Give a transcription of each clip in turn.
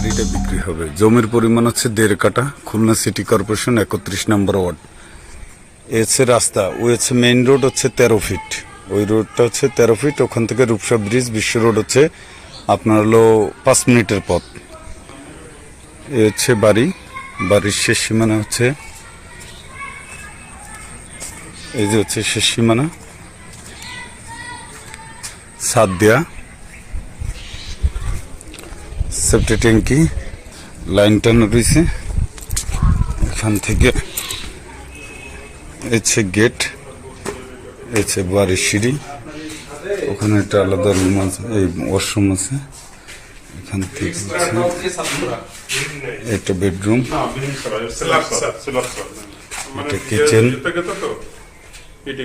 বাড়িটা বিক্রি হবে। জমির পরিমাণ হচ্ছে দেড় কাটা খুলনা সিটি কর্পোরেশন একত্রিশ নম্বর ওয়ার্ড। এ হচ্ছে রাস্তা ও হচ্ছে মেইন রোড হচ্ছে তেরো ফিট। ওই রোডটা হচ্ছে তেরো ফিট। ওখান থেকে রূপসা ব্রিজ, বিশ্ব রোড হচ্ছে আপনার হলো পাঁচ মিনিটের পথ। এ হচ্ছে বাড়ি। বাড়ির শেষ সীমানা হচ্ছে এই যে হচ্ছে শেষ সীমানা। সাত দেয়া। সেফটি ট্যাঙ্কি লাইন টানো রয়েছে। এখান থেকে এছে গেট এছে বাড়ির সিঁড়ি। ওখানে একটা আলাদা রুম আছে এই ওয়াশরুম আছে। এখান থেকে একটা বেডরুম। এটা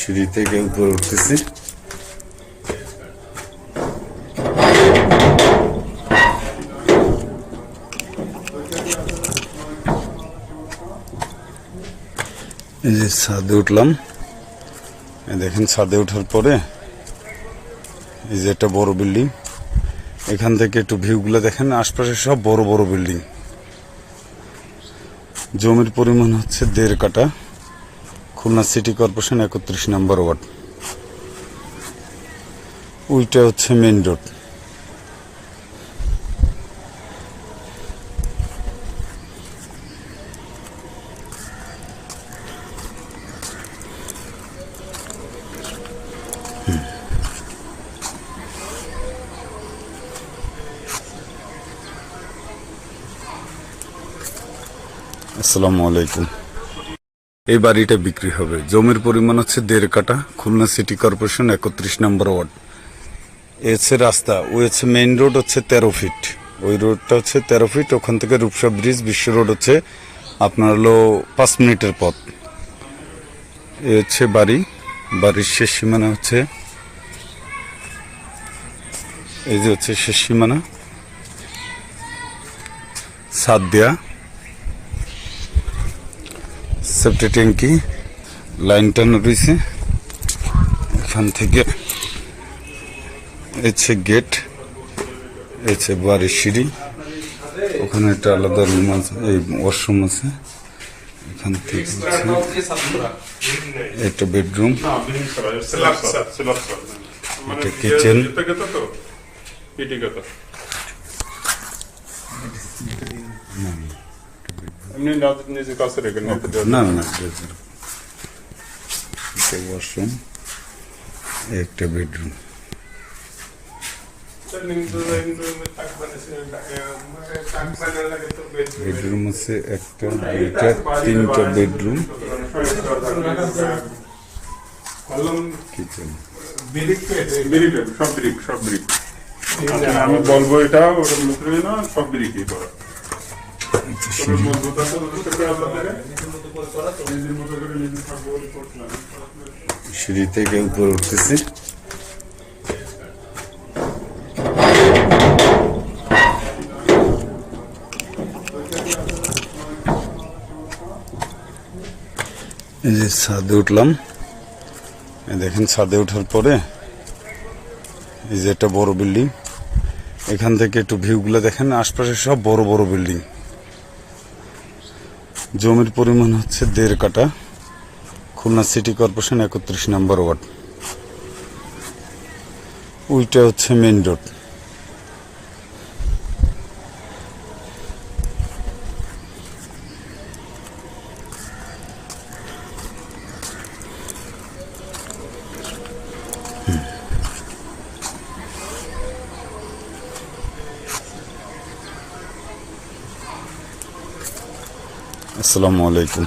সিঁড়ি থেকে উপরে উঠতেছি। এই যে ছাদে উঠলাম। দেখেন, ছাদে ওঠার পরে এই যে একটা বড় বিল্ডিং। এখান থেকে একটু ভিউগুলো দেখেন, আশপাশে সব বড় বড় বিল্ডিং। জমির পরিমাণ হচ্ছে দেড় কাটা খুলনা সিটি কর্পোরেশন একত্রিশ নম্বর ওয়ার্ড। ওইটা হচ্ছে মেন রোড আসসালামু আলাইকুম। এই বাড়িটা বিক্রি হবে। জমির পরিমাণ হচ্ছে দেড় কাটা খুলনা সিটি কর্পোরেশন একত্রিশ নম্বর ওয়ার্ড। এ হচ্ছে রাস্তা। ও হচ্ছে মেইন রোড হচ্ছে তেরো ফিট ওই রোডটা হচ্ছে তেরো ফিট ওখান থেকে রূপসা ব্রিজ বিশ্ব রোড হচ্ছে আপনার হলো পাঁচ মিনিটের পথ। এ হচ্ছে বাড়ি। বাড়ির শেষ সীমানা হচ্ছে এই যে হচ্ছে শেষ সীমানা। সাত দেয়া। সেফটি ট্যাঙ্কি লাইন টানো রয়েছে। এখান থেকে এছে গেট এছে বাড়ির সিঁড়ি। ওখানে একটা আলাদা রুম আছে এই ওয়াশরুম আছে। এখান থেকে একটা বেডরুম। না, ব্রিক করা, স্ল্যাব করা, স্ল্যাব করা। মানে এটা kitchen. ইয়েতে গেছে তো? ইটি না না। এটা ওয়াশরুম একটা বেডরুম বেডরুম আছে একটা দুইটা তিনটা বেডরুম কিচেন সব ব্রিক সব ব্রিক আমি বলব এটা ওটা মুখে না সব ব্রিকই করা সিঁড়ি থেকে উপরে উঠতেছি। এই যে ছাদে উঠলাম। দেখেন, ছাদে ওঠার পরে এই যে একটা বড় বিল্ডিং। এখান থেকে একটু ভিউগুলো দেখেন, আশপাশে সব বড় বড় বিল্ডিং। জমির পরিমাণ হচ্ছে দেড় কাটা খুলনা সিটি কর্পোরেশন একত্রিশ নম্বর ওয়ার্ড। ওইটা হচ্ছে মেন রোড। আসসালামু আলাইকুম।